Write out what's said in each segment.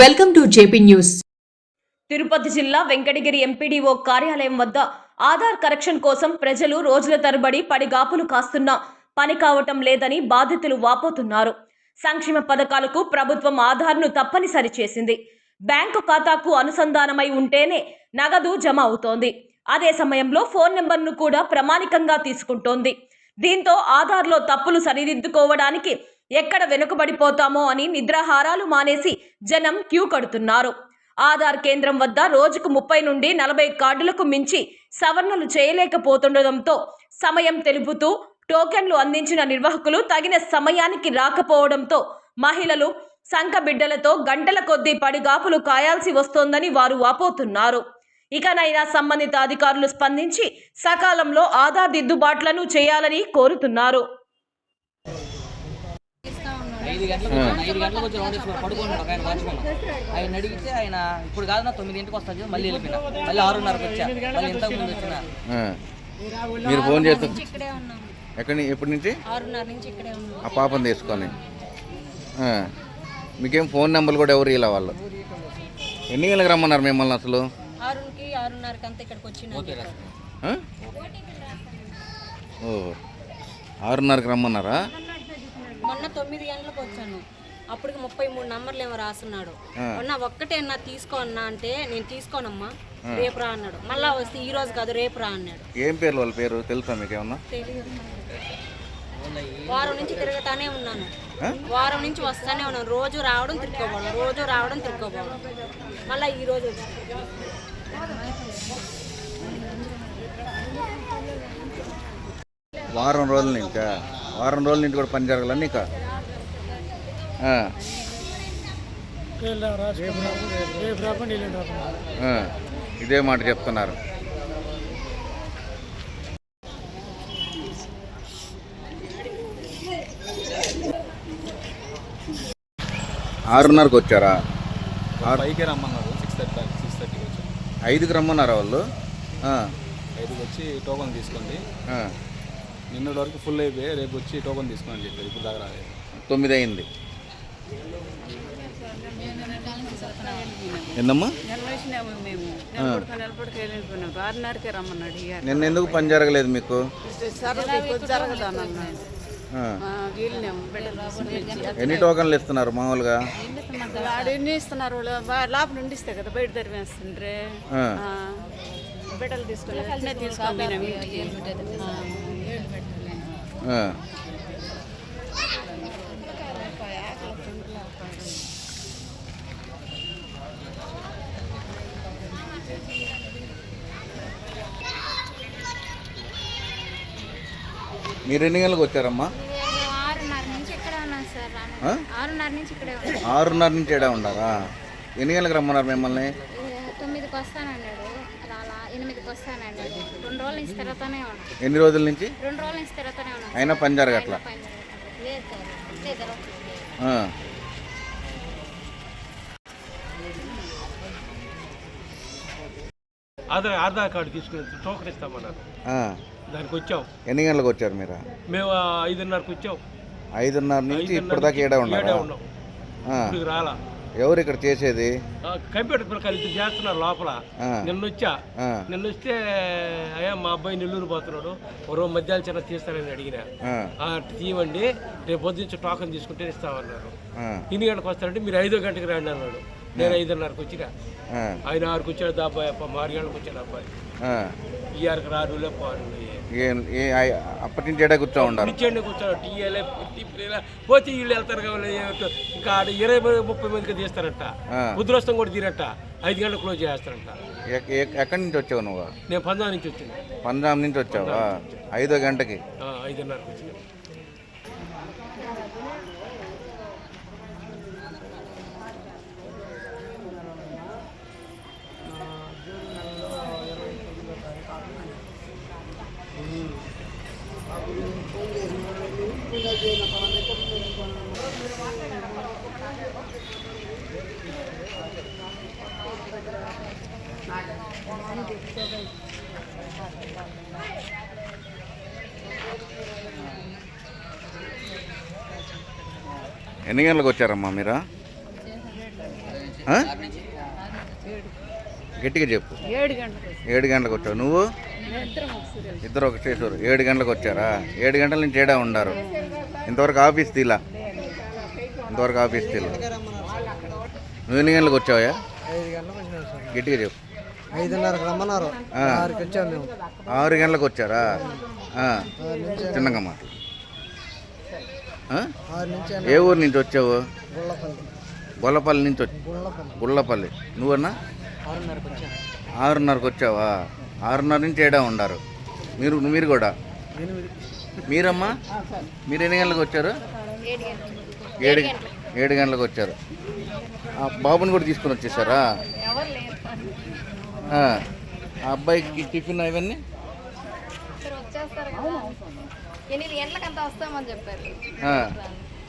Welcome to JP news. Tirupati జిల్లా Venkatagiri MPDO కార్యాలయం వద్ద ఆధార్ కరెక్షన్ కోసం ప్రజలు రోజుల తరబడి పడిగాపులు కాస్తున్నా పని కావటం లేదని బాధితులు వాపోతున్నారు. సంక్షేమ పథకాలకు ప్రభుత్వం ఆధార్ను తప్పనిసరి చేసింది. బ్యాంకు ఖాతాకు అనుసంధానమై ఉంటేనే నగదు జమ అవుతోంది. అదే సమయంలో ఫోన్ నెంబర్ను కూడా ప్రామాణికంగా తీసుకుంటోంది. దీంతో ఆధార్లో తప్పులు సరిదిద్దుకోవడానికి ఎక్కడ వెనుకబడిపోతామో అని నిద్రాహారాలు మానేసి జనం క్యూ కడుతున్నారు. ఆధార్ కేంద్రం వద్ద రోజుకు ముప్పై నుండి నలభై కార్డులకు మించి సవరణలు చేయలేకపోతుండటంతో సమయం తెలుపుతూ టోకెన్లు అందించిన నిర్వాహకులు తగిన సమయానికి రాకపోవడంతో మహిళలు సంఖ బిడ్డలతో గంటల కొద్దీ పడిగాపులు కాయాల్సి వస్తోందని వారు వాపోతున్నారు. ఇకనైనా సంబంధిత అధికారులు స్పందించి సకాలంలో ఆధార్ దిద్దుబాట్లను చేయాలని కోరుతున్నారు. ఐదు గంటలకు వచ్చాను. ఐదు గంటలకు వచ్చి రౌండ్ వేసుకుని పడుకున్నాడు ఒక ఆయన వాచ్మెన్. ఆయన అడిగితే ఆయన ఇప్పుడు కాదు నా తొమ్మిదింటికి వస్తుంది మళ్ళీ వెళ్ళిపోయినా. మళ్ళీ ఆరున్నరకు వచ్చా. మళ్ళీ ఇంతకు ముందు వచ్చిన. మీరు ఫోన్ చేస్తారు ఇక్కడే ఉన్నాము ఎక్కడి ఎప్పటి నుంచి? ఆరున్నర నుంచి ఇక్కడే ఉన్నాము ఆ పాపను తీసుకొని. ఆ. మీకేం ఫోన్ నెంబర్లు కూడా ఎవరు ఇలా వాళ్ళు? ఎన్ని గంటలకు రమ్మన్నారు మిమ్మల్ని అసలు? ఆరుకి ఆరున్నరకి అంతా ఇక్కడికి వచ్చిన. ఆ? ఓ. ఆరున్నరకు రమ్మన్నారా? మొన్న తొమ్మిది గంటలకు వచ్చాను. అప్పటికి ముప్పై మూడు నంబర్లు ఏమో రాస్తున్నాడు. మొన్న ఒక్కటే అన్నా తీసుకో అన్నా అంటే నేను తీసుకోనమ్మా రేపు రా అన్నాడు. మళ్ళా వస్తే ఈ రోజు కాదు రేపు రా అన్నాడు. ఏం పేరు వాళ్ళ పేరు? తెలుసా మీకేమన్నా? తెలియదు వారం నుంచి తిరగతానే ఉన్నాను? వారం నుంచి వస్తానే ఉన్నాను. రోజు రావడం తిరుక్కోపోవడం రోజు రావడం తిరుక్కోపోవడం. మళ్ళీ ఈ రోజు వారం రోజుల నుంచి వారం రోజుల నుంచి కూడా పని జరగాలని. ఆ. ఇదే మాట చెప్తున్నారు ఆరున్నరకు వచ్చారా ఆరు పైకి రమ్మన్నారు సిక్స్ థర్టీ సిక్స్ థర్టీకి వచ్చి ఐదుకి రమ్మన్నారా వాళ్ళు ఆ. ఐదుకి వచ్చి టోకన్ తీసుకుంది ఆ. నిన్నటి వరకు ఫుల్ అయిపోయి రేపు వచ్చి టోకన్ తీసుకుని చెప్పారు ఇప్పుడు దాకా రాలేదు. తొమ్మిది అయింది ఏందమ్మా? నిలవేసినాము మేము నిలబడుకొని నిలబడికి వెళ్ళిపోయినాం ఆరున్నరకే రమ్మన్నాడు ఇయ్యారు నిన్న ఎందుకు పని జరగలేదు మీకు? ఎన్ని టోకన్లు ఇస్తున్నారు మామూలుగా? ఎన్ని ఇస్తున్నారు? లోపల ఉండిస్తే కదా బయట. ఆ, బిడ్డలు తీసుకొని తీసుకొని. మీరు ఎన్ని గంటలకు వచ్చారమ్మా? ఆరున్నర నుంచి ఇక్కడే ఉండారా? ఎన్ని గంటలకు రమ్మన్నారు మిమ్మల్ని? తొమ్మిదికి వస్తానన్నాడు. ఎనిమిదికి వస్తానన్నాడు రెండు రోజుల నుంచి తిరుగుతూనే ఉన్నాం. ఎన్ని రోజుల నుంచి? రెండు రోజుల నుంచి తిరుగుతూనే ఉన్నాం. అయినా పని జరగట్లా? పని జరగట్లేదు. లేదు సార్. లేదు జరగట్లేదు. ఆ. ఆధార్ ఆధార్ కార్డు తీసుకుని టోకెన్ ఇస్తామన్నారు. ఆ. దానికి వచ్చాం. ఎన్ని గంటలకు వచ్చారు మీరు? మేము ఆ ఐదున్నరకు వచ్చాం. ఐదున్నర నుంచి ఐదున్నర ఇప్పుడు దాకా ఏడా ఏడే ఉన్నారా ఉన్నాం. ఆ. ఇప్పుడు రాలా. ఎవరు ఇక్కడ చేసేది? కంప్యూటర్ ప్రకారం చేస్తున్నారు లోపల. నిన్న వచ్చా. నిన్న వస్తే అయ్యా మా అబ్బాయి నెల్లూరు పోతున్నాడు. రోజు మధ్యాహ్నం చిన్న తీస్తారని అడిగిన. తీయండి రేపు పొద్దున్న టోకెన్ తీసుకుంటే ఇస్తామన్నారు. ఎన్ని గంటలకు వస్తారంటే మీరు ఐదో గంటకి రండి అన్నాడు. నేను ఐదున్నరకు వచ్చినా. ఆయన ఆరుకు వచ్చాడు అబ్బాయి ఆరు గంటలకు వచ్చాడు అబ్బాయి. ఈ ఆరుకు ఏ- ఆ- అప్పటి నుంచి ఏడా కూర్చో ఉండారు నిచ్చెండి కూర్చోడు టీఏలే పోతే వీళ్ళు వెళ్తారు. ఇంకా ఇరవై ముప్పై మందికి తీస్తారంట. ఆ. ముద్రస్తం కూడా తీరట. ఐదు గంటలకు క్లోజ్ చేస్తారంట. ఎక్కడి నుంచి వచ్చావు నువ్వు? నేను పంజాబ్ నుంచి వచ్చింది పంజాబ్ నుంచి వచ్చావా? ఐదో గంటకి? ఐదున్నరకు వచ్చింది ఎన్ని గంటలకు వచ్చారమ్మా మీరు? గట్టిగా చెప్పు. ఏడు గంటలకు వచ్చావు. నువ్వు? ఇద్దరం ఒకసారి ఇద్దరు ఒక చేసారు ఏడు గంటలకు వచ్చారా? ఏడు గంటల నుంచి ఏడా ఉండారు ఇంతవరకు ఆఫీస్ తీలా? ఇంతవరకు ఆఫీస్ తీలా? నువ్వు ఎన్ని గంటలకు వచ్చావా గట్టిగా చెప్పు. ఐదున్నరకు రమ్మన్నారు. ఆ. ఆరుకి వచ్చాము మేము. ఆరు గంటలకు వచ్చారా. చిన్నగా మాట ఏ ఊరు నుంచి వచ్చావు? గొల్లపల్లి నుంచి వచ్చి? గుళ్ళపల్లి నువ్వన్నా? ఆరున్నరకు వచ్చావా? ఆరున్నర నుంచి ఏడా ఉండారు? మీరు మీరు కూడా? మీరమ్మా? మీరు ఎన్ని గంటలకు వచ్చారు? ఏడు ఏడు గంటలకు. వచ్చారు. ఆ బాబుని కూడా తీసుకొని వచ్చేసారా? ఆ, అబ్బాయికి టిఫిన్ అవన్నీ? ఇక్కడ వచ్చేస్తారు కదా. ఎనిమిది గంటలకంతా వస్తామని చెప్పారు. ఆ,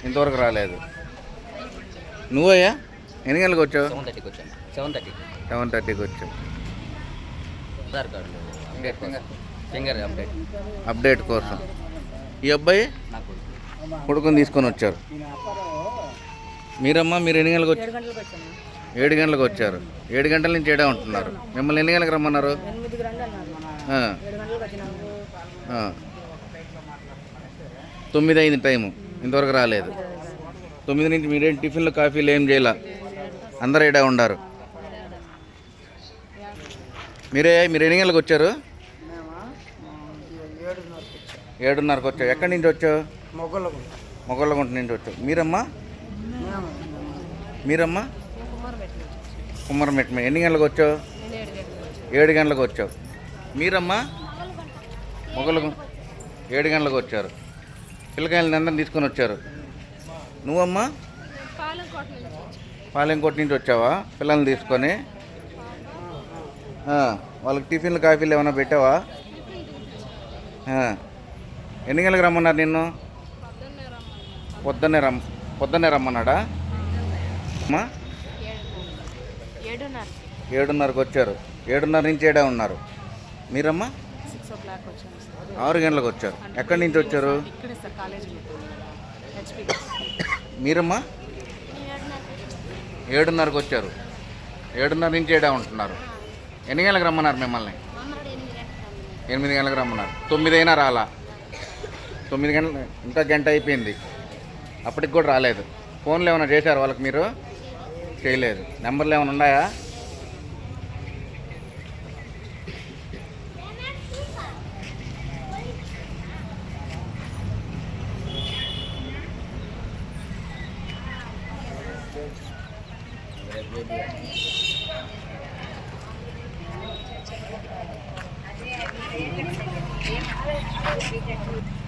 ఇంతవరకు రాలేదు. నువ్వయ్యా? ఎన్ని గంటలకు వచ్చావు? సెవెన్ థర్టీకి వచ్చాను. సెవెన్ థర్టీకి. సెవెన్ థర్టీకి వచ్చావు. Aadhaar card. Update finger finger update update కోసం. ఈ అబ్బాయి కొడుకుని తీసుకొని వచ్చారు. మీరమ్మా మీరు ఎన్ని గంటలకు వచ్చారు? ఏడు గంటలకు వచ్చారు. ఏడు గంటల నుంచి ఏడా ఉంటున్నారు? మిమ్మల్ని ఎన్ని గంటలకు రమ్మన్నారు? ఆ. ఆ. తొమ్మిది అయింది టైము. ఇంతవరకు రాలేదు. తొమ్మిది నుంచి మీరేం టిఫిన్లు కాఫీలు ఏం చేయాల? అందరు ఏడా ఉండారు మీరే మీరు ఎన్ని గంటలకు వచ్చారు? ఏడున్నరకు వచ్చావు. ఎక్కడి నుంచి వచ్చావు? మొగళ్ళగుంట. నుంచి వచ్చావు. మీరమ్మా? మీరమ్మా? కుమ్మరమెట్ ఎన్ని గంటలకు వచ్చావు? ఏడు గంటలకు వచ్చావు. మీరమ్మా? మొగలకు ఏడు గంటలకు వచ్చారు. పిల్లకాయలని అందరిని తీసుకొని వచ్చారు. నువ్వమ్మా? పాలెంకోట నుంచి వచ్చావా? పిల్లల్ని తీసుకొని? వాళ్ళకి టిఫిన్లు కాఫీలు ఏమైనా పెట్టావా. ఎన్ని గంటలకు రమ్మన్నారు నిన్ను? పొద్దున్నే రమ్ పొద్దున్నే రమ్మన్నాడా? అమ్మా? ఏడున్నర. ఏడున్నరకు వచ్చారు. ఏడున్నర నుంచి ఏడా ఉన్నారు? మీరమ్మా? ఆరు గంటలకు వచ్చారు. ఎక్కడి నుంచి వచ్చారు? మీరమ్మా? ఏడున్నరకు వచ్చారు. ఏడున్నర నుంచి ఏడా ఉంటున్నారు. ఎన్ని గంటలకు రమ్మన్నారు మిమ్మల్ని? ఎనిమిది గంటలకు రమ్మన్నారు. తొమ్మిది అయినా రాలా? తొమ్మిది గంటల ఇంకా గంట అయిపోయింది. అప్పటికి కూడా రాలేదు. ఫోన్లు ఏమైనా చేశారు వాళ్ళకి మీరు? చేయలేదు. నెంబర్లు ఏమైనా ఉన్నాయా? Thank you. Thank you.